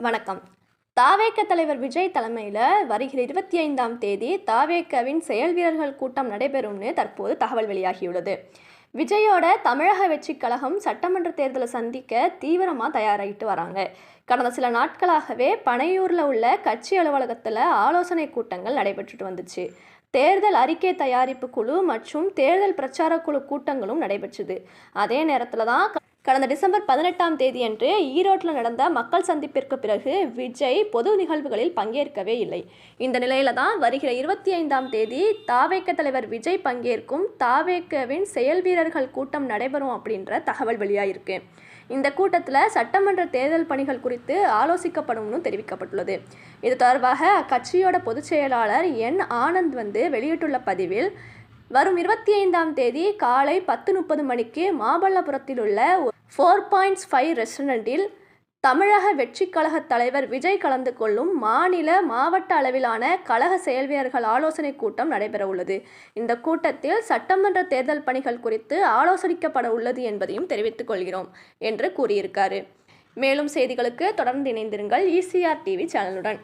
வணக்கம். தாவேக்க தலைவர் விஜய் தலைமையில் வருகிற இருபத்தி ஐந்தாம் தேதி தாவேக்கவின் செயல் வீரர்கள் கூட்டம் நடைபெறும்னு தற்போது தகவல் வெளியாகியுள்ளது. விஜயோட தமிழக வெற்றிக் கழகம் சட்டமன்ற தேர்தலை சந்திக்க தீவிரமாக தயாராகிட்டு வராங்க. கடந்த சில நாட்களாகவே பனையூரில் உள்ள கட்சி அலுவலகத்தில் ஆலோசனை கூட்டங்கள் நடைபெற்றுட்டு வந்துச்சு. தேர்தல் அறிக்கை தயாரிப்பு குழு மற்றும் தேர்தல் பிரச்சார குழு கூட்டங்களும் நடைபெற்றது. அதே நேரத்தில் தான் கடந்த டிசம்பர் பதினெட்டாம் தேதியன்று ஈரோட்டில் நடந்த மக்கள் சந்திப்பிற்கு பிறகு விஜய் பொது நிகழ்வுகளில் பங்கேற்கவே இல்லை. இந்த நிலையில தான் வருகிற இருபத்தி ஐந்தாம் தேதி தாவேக்க தலைவர் விஜய் பங்கேற்கும் தாவேக்கவின் செயல் வீரர்கள் கூட்டம் நடைபெறும் அப்படின்ற தகவல் வெளியாயிருக்கு. இந்த கூட்டத்தில் சட்டமன்ற தேர்தல் பணிகள் குறித்து ஆலோசிக்கப்படும்னு தெரிவிக்கப்பட்டுள்ளது. இது தொடர்பாக அக்கட்சியோட பொதுச் செயலாளர் என் ஆனந்த் வந்து வெளியிட்டுள்ள பதிவில் வரும் இருபத்தி ஐந்தாம் தேதி காலை பத்து முப்பது மணிக்கு மாமல்லபுரத்தில் உள்ள ஃபோர் பாயிண்ட்ஸ் ஃபைவ் ரெஸ்டாரண்ட்டில் தமிழக வெற்றி கழக தலைவர் விஜய் கலந்து கொள்ளும் மாநில மாவட்ட அளவிலான கழக செயல்வியர்கள் ஆலோசனை கூட்டம் நடைபெற உள்ளது இந்த கூட்டத்தில் சட்டமன்ற தேர்தல் பணிகள் குறித்து ஆலோசனிக்கப்பட உள்ளது என்பதையும் தெரிவித்துக் கொள்கிறோம் என்று கூறியிருக்காரு. மேலும் செய்திகளுக்கு தொடர்ந்து இணைந்திருங்கள் இசிஆர் டிவி சேனலுடன்.